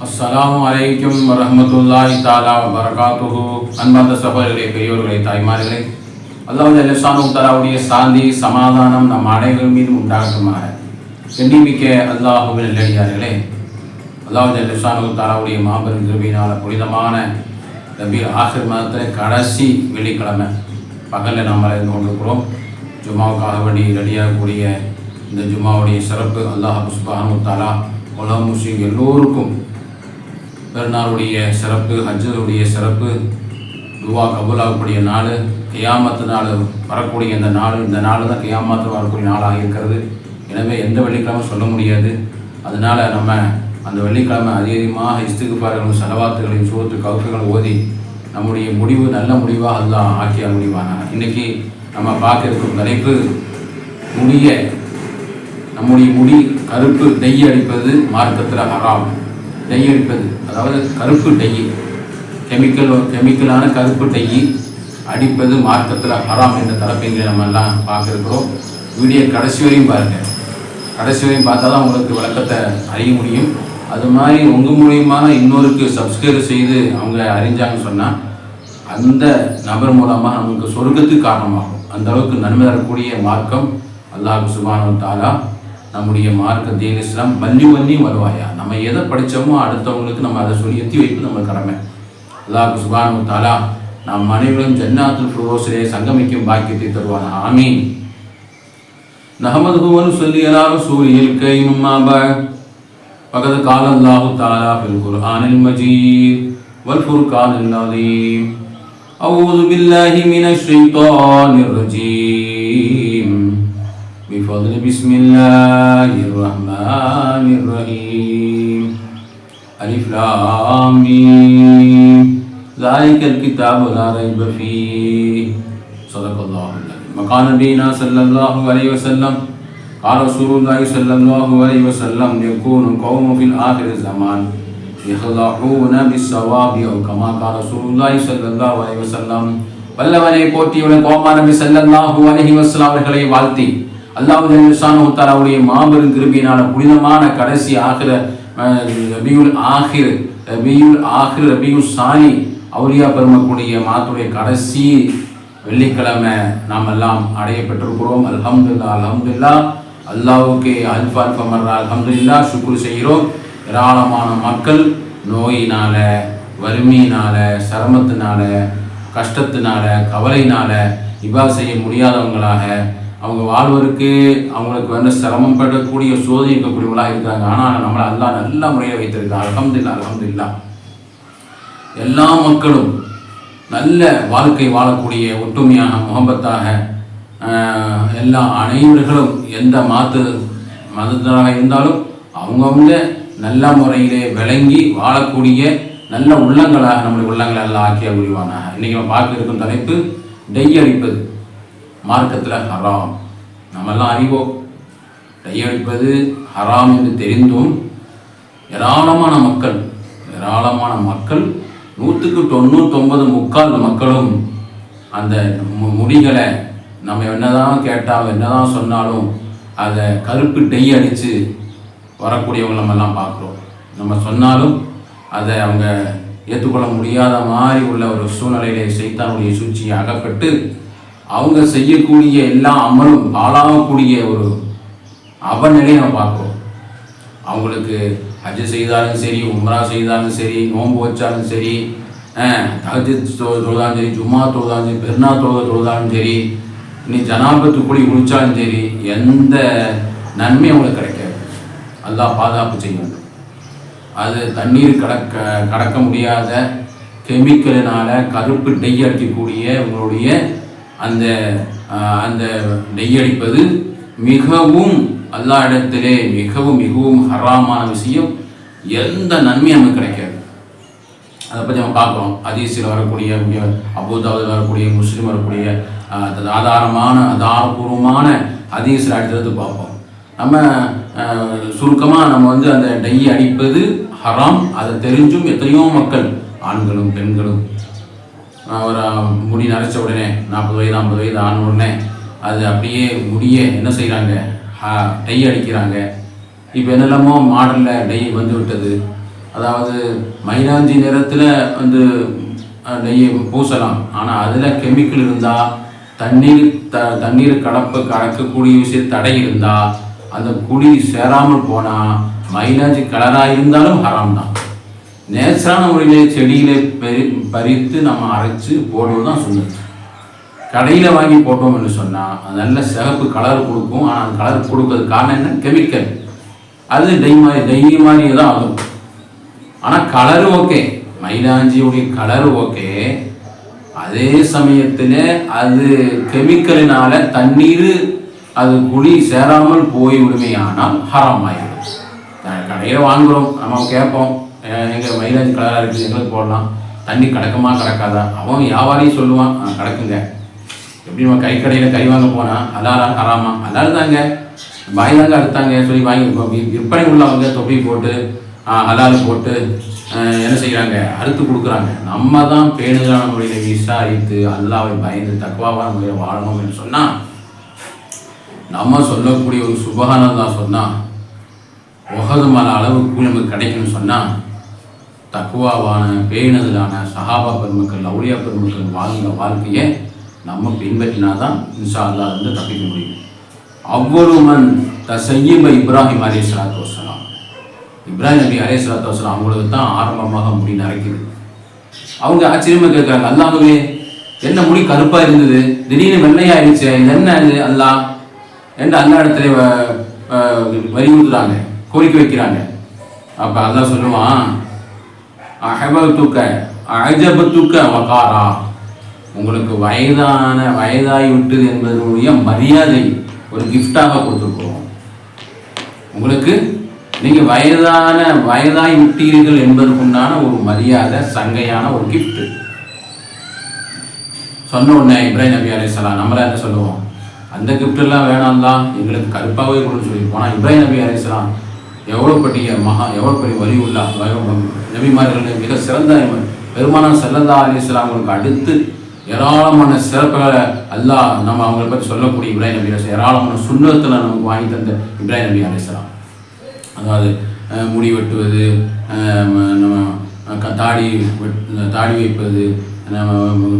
அஸ்லாம் வலைக்கம் வரமத்துல்லாஹி தாலா வரகாத்துஹு அன்பார்ந்த சகோதரர்களே பெரியோர்களே தாய்மார்களே அல்லாஹ் அல்லாஹ் தலாவுடைய சாந்தி சமாதானம் நம் அனைவர் மீது உண்டாகுமாறு எண்ணிமிக்க அல்லாஹுவின் நல்லடியார்களே அல்லாஹ் அல்லாஹ் தாலாவுடைய மாபெரும் கிருபியினால புனிதமான ரபி ஆசிர் மாதத்தில் கடைசி வெள்ளிக்கிழமை பகலில் நாம் இருந்து கொண்டிருக்கிறோம். ஜும்மாவுக்காக வேண்டி ரெடியாகக்கூடிய இந்த ஜும்மாவுடைய சிறப்பு அல்லாஹ் சுபானு தாலா உலக முஸ்லீம் எல்லோருக்கும் பெருநாளுடைய சிறப்பு ஹஜ்ஜுடைய சிறப்பு துவா கபூலாகக்கூடிய நாள் கியாமத்து நாள் வரக்கூடிய இந்த நாள் இந்த நாள் தான் கியாமத்து வரக்கூடிய நாளாக இருக்கிறது. எனவே எந்த வெள்ளிக்கிழமை சொல்ல முடியாது. அதனால் நம்ம அந்த வெள்ளிக்கிழமை அதிகமாக இஸ்திகுபார்களும் செலவாத்துகளையும் சூரத்து கவுக்குகளும் ஓதி நம்முடைய முடிவு நல்ல முடிவாக அதுதான் ஆக்கிய முடிவானாங்க இன்றைக்கி நம்ம பார்க்க இருக்கும் தலைப்பு முடிய நம்முடைய முடி கருப்பு நெய் அடிப்பது மார்க்கத்தில் ஹராம். டை அடிப்பது அதாவது கருப்பு டை. கெமிக்கல் கெமிக்கலான கருப்பு டை அடிப்பது மார்க்கத்தில் ஹராம் என்ற தலைப்பிங்களை நம்ம எல்லாம் பார்க்குறோம். வீடியோ கடைசி வரையும் பாருங்கள் கடைசி வரையும் பார்த்தா தான் உங்களுக்கு விளக்கத்தை அறிய முடியும். அது மாதிரி உங்கள் மூலியமாக இன்னொருக்கு சப்ஸ்கிரைப் செய்து அவங்க அறிஞ்சாங்கன்னு சொன்னால் அந்த நபர் மூலமாக நமக்கு சொர்க்கத்துக்கு காரணமாகும். அந்த அளவுக்கு நன்மை தரக்கூடிய மார்க்கம் அல்லாஹ் சுபானு தாலா நம்முடைய மார்க்க தீன் இஸ்லாம் வள்ளி வள்ளி வருவாயா நம்ம எதை படித்தோமோ அடுத்தவங்களுக்கு நம்ம அதை சொல்லி எத்தி வைப்பு நம்ம கடமை அல்லாஹ் சுபானு தாலா நம் அனைவரும் ஜன்னாத்துல் ஃபுரோஸிலே சங்கமிக்கும் பாக்கியத்தை தருவான் ஆமீன் نحمده ونصلي على رسوله الكريم ما بعد فقد قال الله تعالى في القرآن المجيد والفرقان العظيم أعوذ بالله من الشيطان الرجيم بفضل بسم الله الرحمن الرحيم ألف لام ميم ذلك الكتاب لا ريب فيه صدق الله العظيم مقال نبينا صلى الله عليه وسلم قال رسول الله صلى الله عليه وسلم يكون قوم في الآخر الزمان يخلعون بالصواب أو كما قال رسول الله صلى الله عليه وسلم வல்லவனை போற்றியுடன் கோமா நபி ஸல்லல்லாஹு அலைஹி வஸல்லம் அவர்களை வாழ்த்தி அல்லாஹ் ஜல்லுஷானு மாபெரும் கிருபியினால புனிதமான கடைசி ஆகிற ரபியுல் ஆஹிர் ரபியுல் ஆஹிர் ரபியுல் சானி அவுலியா பெருமக்கூடிய மாத்துடைய கடைசி வெள்ளிக்கிழமை நாம் எல்லாம் அடைய பெற்றிருக்கிறோம் அல்ஹம்துல்லா அல்ஹம்துல்லா அல்லாவுக்கு அல்ஃபா அல்ஃபா மர்ரா. அல்ஹம்துல்லா சுக்குரு செய்கிறோம். ஏராளமான மக்கள் நோயினால வறுமையினால சிரமத்தினால கஷ்டத்தினால கவலையினால இவா செய்ய முடியாதவங்களாக அவங்க வாழ்வதற்கு அவங்களுக்கு வந்து சிரமம் படக்கூடிய சோதனை இருக்கக்கூடியவங்களாக இருக்கிறாங்க. ஆனால் நம்மளை அல்லா நல்ல முறையில் வைத்திருக்காங்க அல்ஹம்துல்லா அல்ஹம்துல்லா எல்லா மக்களும் நல்ல வாழ்க்கை வாழக்கூடிய ஒற்றுமையான முகம்பத்தாக எல்லா அனைவர்களும் எந்த மாத்து மதத்தினராக இருந்தாலும் அவங்கவுங்க நல்ல முறையிலே விளங்கி வாழக்கூடிய நல்ல உள்ளங்களாக நம்முடைய உள்ளங்களை எல்லாம் ஆக்கிய முடிவானாக இன்றைக்கி நம்ம பார்க்க இருக்கும் தலைப்பு டெய் அடிப்பது. மார்க்கத்தில் ஹராம். நம்மெல்லாம் அறிவோம். கையடிப்பது ஹராம் என்று தெரிந்தும் ஏராளமான மக்கள் ஏராளமான மக்கள் நூற்றுக்கு தொண்ணூத்தொன்பது முக்கால் மக்களும் அந்த முடிகளை நம்ம என்னதான் கேட்டாலும் என்னதான் சொன்னாலும் அதை கருப்பு டெய் அடித்து வரக்கூடியவங்க நம்மெல்லாம் பார்க்குறோம். நம்ம சொன்னாலும் அதை அவங்க ஏற்றுக்கொள்ள முடியாத மாதிரி உள்ள ஒரு சூழ்நிலையிலே சைத்தானுடைய சூழ்ச்சியை அகப்பட்டு அவங்க செய்யக்கூடிய எல்லா அமலும் ஆளாகக்கூடிய ஒரு அவநிலையை நம்ம பார்க்குறோம். அவங்களுக்கு ஹஜ் செய்தாலும் சரி உம்ரா செய்தாலும் சரி நோன்பு வச்சாலும் சரி தகஜ் தொழுதாலும் சரி ஜும்மா தொழுதாலும் சரி பெருநா தொழுத தொழுதாலும் சரி நீ ஜனாபத்து கூடி குளிச்சாலும் சரி எந்த நன்மையும் அவங்களுக்கு கிடைக்காது. அல்லா பாதுகாப்பு செய்ய வேண்டும் அது தண்ணீர் கடக்க கடக்க முடியாத கெமிக்கலினால கருப்பு டெய் அடிக்கக்கூடிய உங்களுடைய அந்த அந்த நெய்யடிப்பது அடிப்பது மிகவும் அல்லா இடத்திலே மிகவும் மிகவும் ஹராமான விஷயம். எந்த நன்மையும் நமக்கு கிடைக்காது. அதை பற்றி நம்ம பார்க்குறோம். ஹதீஸில் வரக்கூடிய அபூதாவது வரக்கூடிய முஸ்லீம் வரக்கூடிய ஆதாரமான ஆதாரபூர்வமான ஹதீஸில் அடுத்தது பார்ப்போம். நம்ம சுருக்கமாக நம்ம வந்து அந்த டை அடிப்பது ஹராம். அதை தெரிஞ்சும் எத்தனையோ மக்கள் ஆண்களும் பெண்களும் ஒரு முடி நரைச்ச உடனே நாற்பது வயது ஐம்பது வயது ஆன உடனே அது அப்படியே முடிய என்ன செய்கிறாங்க டை அடிக்கிறாங்க. இப்போ என்னெல்லாமோ மாடலில் டை வந்து விட்டது. அதாவது மைலாஞ்சி நிறத்தில் வந்து நெய்யை பூசலாம். ஆனால் அதில் கெமிக்கல் இருந்தால் தண்ணீர் த தண்ணீர் கலப்பு கலக்கக்கூடிய விஷயம் தடை இருந்தால் அந்த குடி சேராமல் போனால் மைலாஞ்சி கலராக இருந்தாலும் ஹராம் தான். நேச்சரான முறையிலே செடியிலே பறி பறித்து நம்ம அரைச்சு போடுவது தான் சொன்னது கடையில் வாங்கி போட்டோம் என்று சொன்னால் அது நல்ல சிகப்பு கலர் கொடுக்கும். ஆனால் அந்த கலர் கொடுக்கறது காரணம் என்ன? கெமிக்கல் அது டை மாதிரி டை மாதிரியே தான் ஆகும். ஆனால் கலரு ஓகே மைலாஞ்சியுடைய கலரு ஓகே அதே சமயத்தில் அது கெமிக்கலினால தண்ணீர் அது குழி சேராமல் போய் விடுமையானால் ஹரமாயிடும். கடையில் வாங்குகிறோம் நம்ம கேட்போம். எங்கள் மைலேஜ் கலராக இருக்குது எங்களுக்கு போடலாம். தண்ணி கிடக்குமா கிடக்காதா? அவன் வியாபாரியும் சொல்லுவான் கிடக்குங்க. எப்படி நம்ம கை கடையில் கை வாங்க போனால் அலாரா ஹராமா? அலாரு தாங்க பாய் தாங்க அறுத்தாங்க. சொல்லி வாங்கி விற்பனை உள்ளவங்க தொப்பி போட்டு அலால் போட்டு என்ன செய்கிறாங்க அறுத்து கொடுக்குறாங்க. நம்ம தான் பேணுதலான முறையில் விசாரித்து அல்லாவை பயந்து தக்குவாவான முறையில் வாழணும் என்று சொன்னால் நம்ம சொல்லக்கூடிய ஒரு சுபகானந்தா சொன்னால் உகதமான அளவு கூலி நமக்கு கிடைக்கும்னு சொன்னால் தக்குவாவான பேணுதலான சஹாபா பெருமக்கள் அவுளியா பெருமக்கள் வாழ்ந்த வாழ்க்கையை நம்ம பின்பற்றினா தான் இன்ஷா அல்லாஹ் வந்து தப்பிக்க முடியும். அவ்வளவு மன் த செய்யப இப்ராஹிம் அலே சலாத்து வசலாம் இப்ராஹிம் நபி அலே சலாத்து வசலாம் அவங்களுக்கு தான் ஆரம்பமாக முடி நரைக்குது. அவங்க ஆச்சரியமாக கேட்குறாங்க அல்லாஹ்வே என்ன முடி கருப்பாக இருந்தது? திடீர்னு வெள்ளையாயிடுச்சு என்ன இது அல்லாஹ்? என்று அல்லா இடத்துல வ- வ- வலியுறுத்துறாங்க கோரிக்கை வைக்கிறாங்க. அப்போ அல்லா சொல்லுவான் அஹபத்துக்க அஜபத்துக்க வகாரா. உங்களுக்கு வயதான வயதாகி விட்டது என்பதனுடைய மரியாதை ஒரு கிஃப்டாக கொடுத்துருக்குறோம். உங்களுக்கு நீங்கள் வயதான வயதாகி விட்டீர்கள் என்பதற்குண்டான ஒரு மரியாதை சங்கையான ஒரு கிஃப்ட் சொன்ன உடனே இப்ராஹிம் நபி அலைஹிஸ்ஸலாம் நம்மள என்ன சொல்லுவோம்? அந்த கிஃப்ட் எல்லாம் வேணாம் தான் எங்களுக்கு கருப்பாகவே கொடுன்னு சொல்லி போனால் இப்ராஹிம் நபி அலைஹிஸ்ஸலாம் எவ்வளோ பெரிய மகா எவ்வளோ பெரிய வலி உள்ள நபிமார்கள் மிக சிறந்த பெருமானார் செல்லல்லா அலிஸ்லாம் அவங்களுக்கு அடுத்து ஏராளமான சிறப்புகளை அல்லாஹ் நம்ம அவங்களை பற்றி சொல்லக்கூடிய இப்ராஹிம் நபி ஏராளமான சுண்ணத்தில் நமக்கு வாங்கி தந்த இப்ராஹிம் நபி அலிஸ்லாம் அதாவது முடி வெட்டுவது நம்ம தாடி வெட்- தாடி வைப்பது நம்ம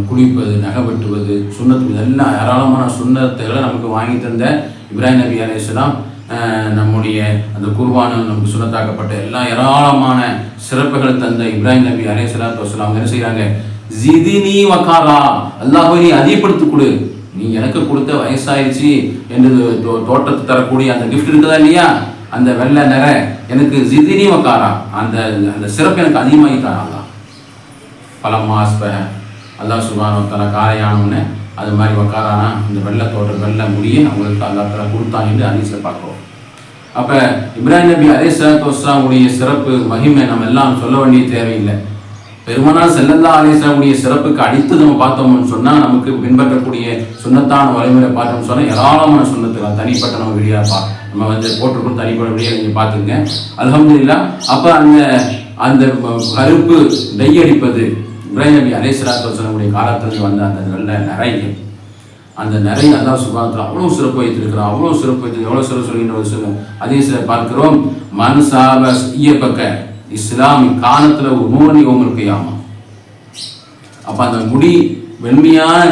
குளிப்பது நகை வெட்டுவது சுண்ணத்து எல்லாம் ஏராளமான சுண்ணத்துகளை நமக்கு வாங்கி தந்த இப்ராஹிம் நபி அலிஸ்லாம் நம்முடைய அந்த குர்பான நமக்கு சுனத்தாக்கப்பட்ட எல்லா ஏராளமான சிறப்புகள் தந்த இப்ராஹிம் நபி அலே சலாத்து வசலாம் என்ன செய்கிறாங்க ஜிதினி வக்காரா அல்லாஹ்வை நீ அதிகப்படுத்தி கொடு. நீ எனக்கு கொடுத்த வயசாயிடுச்சு என்று தோ- தோட்டத்தை தரக்கூடிய அந்த கிஃப்ட் இருக்குதா இல்லையா? அந்த வெள்ளை நிற எனக்கு ஜிதினி வக்காரா அந்த அந்த சிறப்பு எனக்கு அதிகமாகி தராங்க பல மாஸ்ப அல்லாஹ் சுபானோ தலை காலையானோன்னு அது மாதிரி உக்காரானா இந்த வெள்ளை தோட்டம் வெள்ளை முடியை அவங்களுக்கு அந்த இடத்துல கொடுத்தான் என்று ஹதீஸில் பார்க்குறோம். அப்போ இப்ராஹிம் நபி அலேசலாத்து வஸ்லாமுடைய சிறப்பு மகிமை நம்ம எல்லாம் சொல்ல வேண்டிய தேவையில்லை. பெருமனார் செல்லல்லா அலேசலாமுடைய சிறப்புக்கு அடித்து நம்ம பார்த்தோம்னு சொன்னால் நமக்கு பின்பற்றக்கூடிய சுண்ணத்தான வழிமுறை பார்த்தோம்னு சொன்னால் ஏராளமான சுண்ணத்துகள் தனிப்பட்ட நம்ம வீடியோ பா நம்ம வந்து போட்டிருக்கோம் தனிப்பட்ட வீடியோ நீங்கள் பார்த்துங்க இல்லை அப்போ அந்த அந்த கருப்பு டை அடிப்பது இப்ராஹிம் நபி அலேசலாத்து வஸ்லாமுடைய காலத்தில் வந்த அந்த நல்ல நிறைய அந்த நிறைய அல்லா சுபாத்தில் அவ்வளோ சிறப்பு வைத்திருக்கிறான் அவ்வளோ சிறப்பு வைத்து எவ்வளோ சிறப்பு சொல்கின்ற ஒரு சில அதே சில பார்க்கிறோம் மன்சாப இயப்பக்க இஸ்லாமி காலத்தில் ஒரு நூறணி உங்களுக்கு யாமா அப்போ அந்த முடி வெண்மையான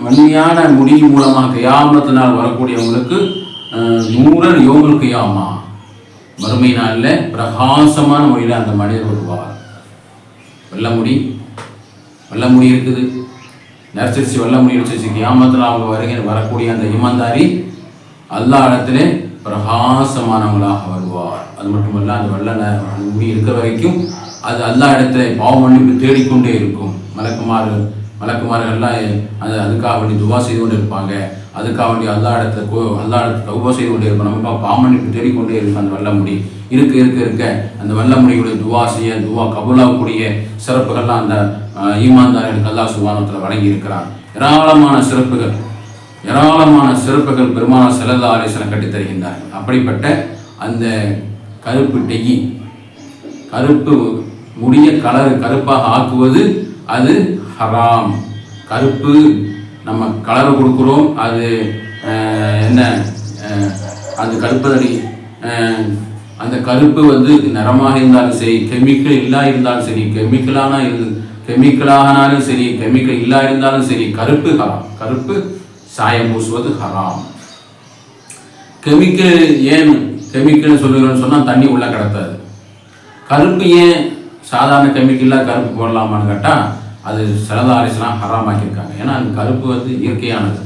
வெண்மையான முடி மூலமாக கியாமத்தினால் வரக்கூடியவங்களுக்கு அஹ், நூறன் யோகல் யாமா மறுமை நாளில் பிரகாசமான முறையில் அந்த மனிதர் வருவார். வெள்ள முடி வல்லமுடி இருக்குது. நரசிரிச்சு வல்லமுடி முடி கியாமத்தில் அவங்க வருகிற வரக்கூடிய அந்த இமாந்தாரி அல்லா இடத்திலே பிரகாசமானவங்களாக வருவார். அது மட்டுமல்ல அந்த வெள்ளை முடி இருக்கிற வரைக்கும் அது எல்லா இடத்துல பாவம் மன்னிப்பு தேடிக்கொண்டே இருக்கும். மலக்குமாறு மலக்குமார்கள்லாம் அது அதுக்காக வேண்டி துவா செய்து கொண்டு இருப்பாங்க. அதுக்காக வேண்டி அல்லா இடத்துல கோ அல்லா இடத்துல துவா செய்து கொண்டே இருப்போம் நமக்கு பாவ மன்னிப்பு தேடிக்கொண்டே இருக்கும் அந்த வல்லமுடி முடி. இருக்க இருக்க இருக்க அந்த வல்லமுடியுடைய துவா செய்ய துவா கபூலாகக்கூடிய சிறப்புகள்லாம் அந்த ஆஹ், ஈமான்தாரர்களுக்கு அல்லாஹ் சுபானத்தில் வழங்கி இருக்கிறான் ஏராளமான சிறப்புகள் ஏராளமான சிறப்புகள் பெருமான செல்லல்லா ஆலேசனம் கட்டித்தருகின்றார் அப்படிப்பட்ட அந்த கருப்பு டெய்யி கருப்பு முடிய கலர் கருப்பாக ஆக்குவது அது ஹராம். கருப்பு நம்ம கலர் கொடுக்குறோம் அது என்ன அது கருப்பதடி அந்த கருப்பு வந்து நிறமாக இருந்தாலும் சரி கெமிக்கல் இல்லா இருந்தாலும் சரி கெமிக்கலான இரு கெமிக்கலானாலும் சரி கெமிக்கல் இல்லா இருந்தாலும் சரி கருப்பு ஹராம் கருப்பு சாயம் பூசுவது ஹராம். கெமிக்கல் ஏன் கெமிக்கல் சொல்லுகிறோன்னு சொன்னால் தண்ணி உள்ள கிடத்தாது. கருப்பு ஏன் சாதாரண கெமிக்கலாக கருப்பு போடலாமான்னு கேட்டால் அது சிலதாரிசெலாம் ஹராமாக்கியிருக்காங்க. ஏன்னா அந்த கருப்பு வந்து இயற்கையானது.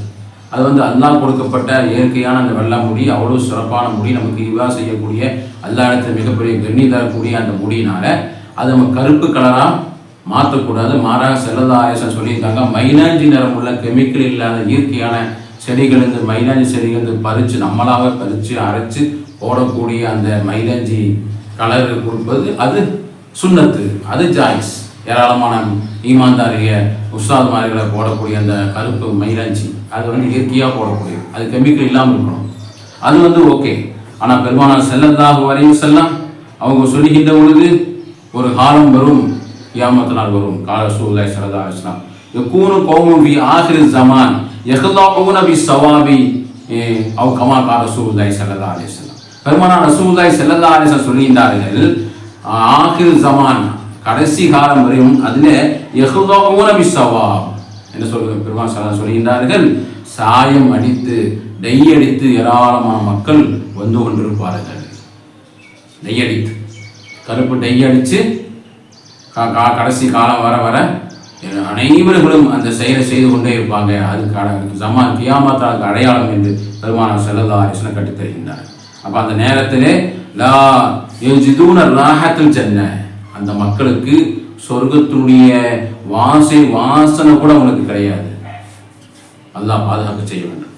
அது வந்து அல்லாஹ் கொடுக்கப்பட்ட இயற்கையான அந்த வெள்ள முடி அவ்வளோ சிறப்பான முடி நமக்கு இவா செய்யக்கூடிய அல்லா இடத்துல மிகப்பெரிய கண்ணி தரக்கூடிய அந்த முடியினால அது நம்ம கருப்பு கலராக மாற்றக்கூடாது. மாறாக செல்லதாயசன் சொல்லியிருக்காங்க மைனாஞ்சி நிறம் உள்ள கெமிக்கல் இல்லாத இயற்கையான செடிகள் இந்த மைலாஞ்சி செடிகள் வந்து பறித்து நம்மளாக பறித்து அரைச்சி போடக்கூடிய அந்த மைலாஞ்சி கலர் கொடுப்பது அது சுண்ணத்து அது ஜாய்ஸ். ஏராளமான ஈமான்தாரிய உஸ்தாத்மார்களை போடக்கூடிய அந்த கருப்பு மைலாஞ்சி அது வந்து இயற்கையாக போடக்கூடியது. அது கெமிக்கல் இல்லாமல் இருக்கணும். அது வந்து ஓகே. ஆனால் பெருமானார் செல்லந்தாக வரையும் செல்லாம் அவங்க சொல்லுகின்ற பொழுது ஒரு காலம் வரும். கியாமத்து நாள் வரும். கால சூழ்நிலை சரதா இஸ்லாம் யக்கூனு கௌமும் பி ஆஹிர் ஜமான் யஹ்லாஉன பி சவாபி அவ் கமா கால சூழ்நிலை சரதா அலிஸ்லாம் பெருமானார் ரசூலுல்லாஹி ஸல்லல்லாஹு அலைஹி வஸல்லம் ஆஹிர் ஜமான் கடைசி காலம் வரையும் அதில் யஹ்லாஉன பி சவாப் என்ன சொல்றது பெருமாள் சல்லா சொல்கின்றார்கள் சாயம் அடித்து டை ஏராளமான மக்கள் வந்து கொண்டிருப்பார்கள். டை அடித்து. கருப்பு டை அடித்து கடைசி காலம் வர வர அனைவர்களும் அந்த செயலை செய்து கொண்டே இருப்பாங்க. அதுக்கான ஜமா கியாமத் அதுக்கு அடையாளம் என்று பெருமானார் செல்லல்லா அரிசனை கட்டி தருகின்றார். அப்போ அந்த நேரத்திலே லா யஜிதூன ராகத்தில் சென்ன அந்த மக்களுக்கு சொர்க்கத்தினுடைய வாசை வாசனை கூட அவங்களுக்கு கிடையாது. அல்லாஹ் பாதுகாப்பு செய்ய வேண்டும்.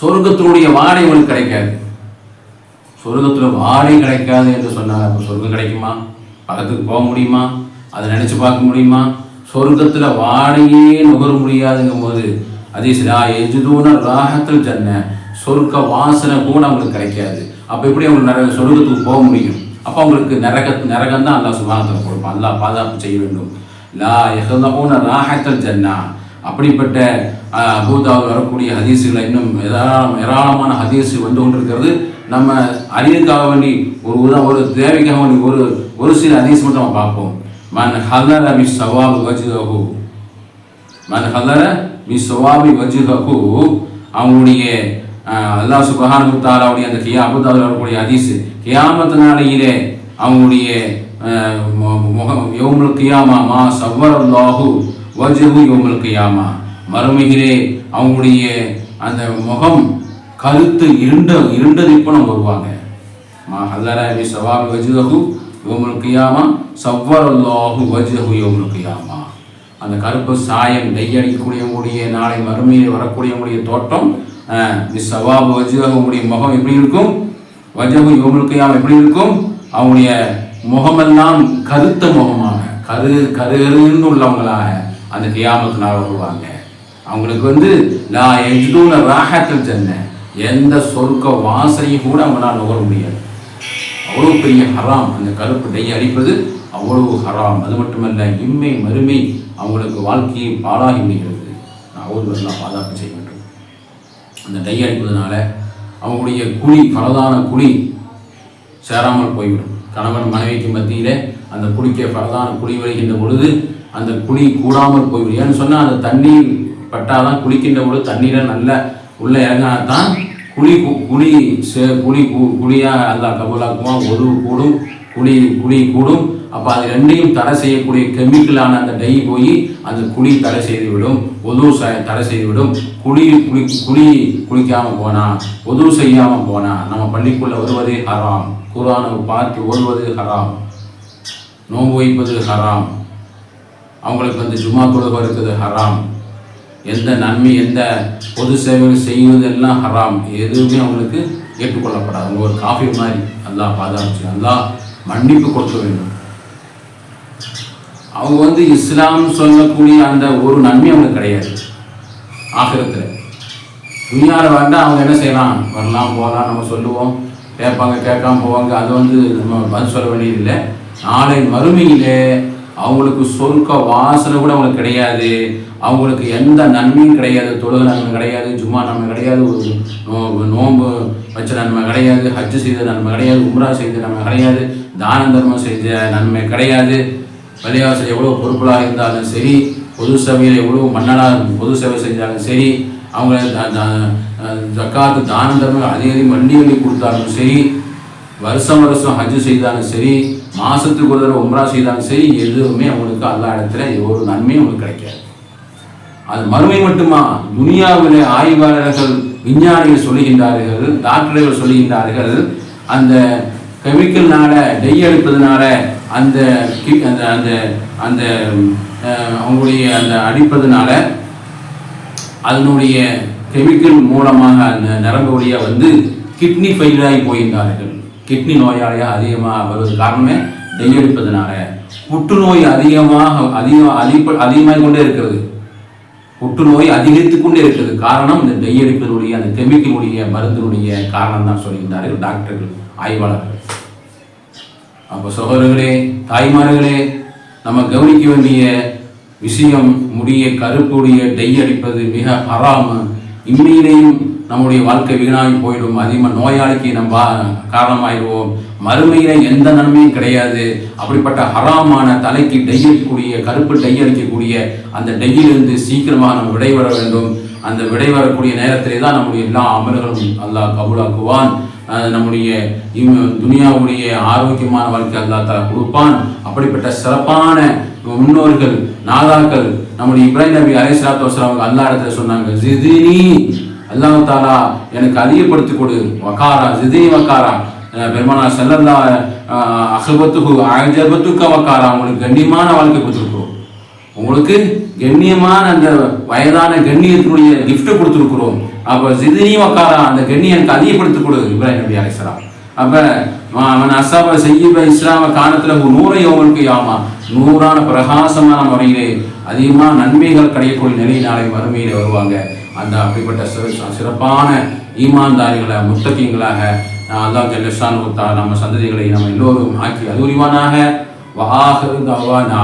சொர்க்கத்தினுடைய வாடை உங்களுக்கு கிடைக்காது. சொர்க்கத்தில் வாடை கிடைக்காது என்று சொன்னாங்க அப்போ சொர்க்கம் கிடைக்குமா? பக்கத்துக்கு போக முடியுமா? அதை நினச்சி பார்க்க முடியுமா? சொர்க்கத்தில் வாடையே நுகர முடியாதுங்கும் போது அதீசிலா எஜுதூன ராகத்தில் ஜன்ன. சொர்க்க வாசனை கூட அவங்களுக்கு கிடைக்காது. அப்போ எப்படி அவங்க நரக சொர்க்கத்துக்கு போக முடியும்? அப்போ அவங்களுக்கு நரக நரகம் தான் அல்லாஹ் சுபானத்தில் கொடுப்பான். அல்லாஹ் பாதுகாப்பு செய்ய வேண்டும். லா எஹ்லூன ராகத்தில் ஜன்னா. அப்படிப்பட்ட அபூதாவில் வரக்கூடிய ஹதீஸுகளை இன்னும் ஏராளம் ஏராளமான ஹதீஸு வந்து கொண்டிருக்கிறது. நம்ம அறிவுக்காக வேண்டி ஒரு உதா ஒரு தேவைக்காக வேண்டி ஒரு ஒரு சில ஹதீஸ் மட்டும் நம்ம பார்ப்போம். மன் ஹலர மி சவாபு வஜ்ஹு மன் ஹலர மி சவாபி வஜ்ஹு அவங்களுடைய அல்லா சுபஹான் சுபஹானஹு அந்த கியா அபூதாவில் வரக்கூடிய ஹதீஸ். கியாமத் நாளையிலே அவங்களுடைய முகம் யோமுல் கியாமா மா சவ்வரல்லாஹு வஜுஹு யோமுல் கியாமா. மறுமையிலே அவங்களுடைய அந்த முகம் கருத்து இருண்ட இருண்டது இப்போ நம்ம வருவாங்க. மா சவாபி வஜ்ஹு யௌமுல் கியாமா சவ்வரல்லாஹு வஜ்ஹு யௌமுல் அந்த கருப்பு சாயம் நெய்யடிக்கக்கூடியவங்களுடைய நாளை மறுமையில் வரக்கூடியவங்களுடைய தோட்டம் அஹ், சவாபு வஜ்ஹு முகம் எப்படி இருக்கும்? வஜகு யௌமுல் கியாமா எப்படி இருக்கும்? அவங்களுடைய முகமெல்லாம் கருத்த முகமாக கரு கருன்னு உள்ளவங்களாக அந்த கியாமத்தினால் வருவாங்க. அவங்களுக்கு வந்து நான் எஜ்தூன ராகத்தில் ஜன்ன எந்த சொர்க்க வாசனையும் கூட அவங்களால் நுகர முடியாது. அவ்வளோ பெரிய ஹராம். அந்த கருப்பு டை அடிப்பது அவ்வளவு ஹராம். அது மட்டுமல்ல இம்மை மறுமை அவங்களுக்கு வாழ்க்கையை பாழாகி விடுகிறது. அவர்களெல்லாம் பாதுகாப்பு செய்ய வேண்டும். அந்த டை அடிப்பதனால அவங்களுடைய குழி பலதான குழி சேராமல் போய்விடும். கணவன் மனைவிக்கு மத்தியில் அந்த குழிக்க பலதான குழி வருகின்ற பொழுது அந்த குழி கூடாமல் போய்விடும். ஏன்னு சொன்னால் அந்த தண்ணீர் பட்டாதான் குளிக்கின்ற பொழுது தண்ணீரை நல்ல உள்ள இறங்கினாதான் குழி குழி சே குழி கு- குழியாக அல்லாஹ் கபலாக்குமா ஒரு கூடும் குழி குழி கூடும். அப்போ அது ரெண்டையும் தடை செய்யக்கூடிய கெமிக்கலான அந்த டை போய் அந்த குழி தடை செய்துவிடும். ஒது தடை செய்துவிடும். குழி குளி குழி குளிக்காமல் போனால் ஒது செய்யாமல் போனால் நம்ம பள்ளிக்குள்ளே வருவதே ஹராம். குரானை பார்த்து ஓடுவது ஹராம். நோன்பு வைப்பது ஹராம். அவங்களுக்கு வந்து ஜும்மா தொழுகை இருக்குது ஹராம். எந்த நன்மை எந்த பொது சேவைகள் செய்வது எல்லாம் ஹராம். எதுவுமே அவங்களுக்கு ஏற்றுக்கொள்ளப்படாது. அவங்க ஒரு காஃபி மாதிரி நல்லா பாதுகாச்சு நல்லா மன்னிப்பு கொடுக்க வேண்டும். அவங்க வந்து இஸ்லாம் சொல்லக்கூடிய அந்த ஒரு நன்மை அவங்களுக்கு கிடையாது. ஆகிரத்தில். துணியார் வேண்டாம் அவங்க என்ன செய்யலாம்? வரலாம் போகலாம் நம்ம சொல்லுவோம். கேட்பாங்க கேட்காம போவாங்க. அது வந்து நம்ம பதில் சொல்ல வேண்டியதில்லை. நாளை மறுமையிலே அவங்களுக்கு சொர்க்க வாசனை கூட அவங்களுக்கு கிடையாது. அவங்களுக்கு எந்த நன்மையும் கிடையாது. தொழுக நன்மை கிடையாது ஜும்மா நன்மை கிடையாது ஒரு நோ- நோன்பு வச்ச நன்மை கிடையாது ஹஜ்ஜு செய்த நன்மை கிடையாது உம்ரா செய்த நன்மை கிடையாது தான தர்மம் செய்த நன்மை கிடையாது. பள்ளிவாசல் எவ்வளோ பொறுப்புலாக இருந்தாலும் சரி பொது சபையில் எவ்வளோ மன்னனாக பொது சேவை செஞ்சாலும் சரி அவங்கள த- ஜக்காத்து தான தர்மம் அதிக மண்டி வண்டி கொடுத்தாலும் சரி வருஷம் வருஷம் ஹஜ்ஜு செய்தாலும் சரி மாசத்துக்கு ஒரு தடவை உம்ரா செய்தாலும் சரி எதுவுமே அவங்களுக்கு அல்லா இடத்துல ஒரு நன்மையும் அவங்களுக்கு கிடைக்காது. அது மறுமை மட்டுமா? துனியாவிலே ஆய்வாளர்கள் விஞ்ஞானிகள் சொல்லுகின்றார்கள் டாக்டர்கள் சொல்லுகின்றார்கள் அந்த கெமிக்கல்னால டை அடிப்பதனால அந்த அந்த அந்த அந்த அவங்களுடைய அந்த அடிப்பதனால அதனுடைய கெமிக்கல் மூலமாக அந்த நரம்பு வழியாக வந்து கிட்னி ஃபெயிலாகி போகின்றார்கள். கிட்னி நோயாளியாக அதிகமாக வருவது காரணமே டை அடிப்பதனால புற்றுநோய் அதிகமாக அதிகம் அதிக அதிகமாக கொண்டே இருக்கிறது. புற்றுநோய் அதிகரித்து கொண்டே இருக்கிறது. காரணம் இந்த டை அடிப்பதனுடைய அந்த கெமிக்கலுடைய மருந்தினுடைய காரணம் தான் சொல்கின்றார்கள் டாக்டர்கள் ஆய்வாளர்கள். அப்போ சகோதரர்களே தாய்மார்களே நம்ம கவனிக்க வேண்டிய விஷயம் முடிய கருப்புடைய டெய் அடிப்பது மிக ஹராம. இம்மையிலேயும் நம்முடைய வாழ்க்கை வீணாகி போயிடும். அதிகமாக நோயாளிக்கு நம்ம பா- காரணமாயிடுவோம். மறுமையில எந்த நன்மையும் கிடையாது. அப்படிப்பட்ட ஹராமான தலைக்கு டை அடிக்கக்கூடிய கருப்பு டை அடிக்கக்கூடிய அந்த டையிலிருந்து சீக்கிரமாக நம்ம விடைபெற வேண்டும். அந்த விடைபெறக்கூடிய நேரத்திலே தான் நம்முடைய எல்லா அமல்களும் அல்லாஹ் கபுலாக்குவான். நம்முடைய இம்- துனியாவுடைய ஆரோக்கியமான வாழ்க்கை அல்லாஹ் தலா கொடுப்பான். அப்படிப்பட்ட சிறப்பான முன்னோர்கள் நாதாக்கள் நம்முடைய இப்ராஹிம் நபி அலைஹிஸ்ஸலாத்து வஸலாம் அவங்க அல்லா இடத்துல சொன்னாங்க ஜிதினி அல்லாஹ் தாலா எனக்கு அதிகப்படுத்தி கொடு. வக்காரா ஜிதினி வக்காரா பெருமானா செல்லல்லா அகபத்துக்கு அஜபத்துக்க வக்காரா உங்களுக்கு கண்ணியமான வாழ்க்கை கொடுத்துருக்குறோம். உங்களுக்கு கண்ணியமான அந்த வயதான கண்ணியத்தினுடைய கிஃப்ட் கொடுத்துருக்குறோம். அப்போ ஜிதினி வக்காரா அந்த கண்ணியம் எனக்கு அதிகப்படுத்தி கொடு இப்ராஹிம் நபி அலிஸ்லாம் அப்போ அவன் அசாப செய்யப இஸ்லாம காலத்தில் நூறை அவங்களுக்கு யாமா? நூறான பிரகாசமான முறையிலே அதிகமாக நன்மைகள் கிடைக்கக்கூடிய நிலை நாளை வறுமையிலே வருவாங்க. அந்த அப்படிப்பட்ட சிறப்பான ஈமான்தாரிகளை முத்தகிங்களாக அல்லாஹ் ஜல்லஷான் நம்ம சந்ததிகளை நம்ம எல்லோரும் ஆக்கி அறிவுரிவானாக. வஹாஹிரு தவானா.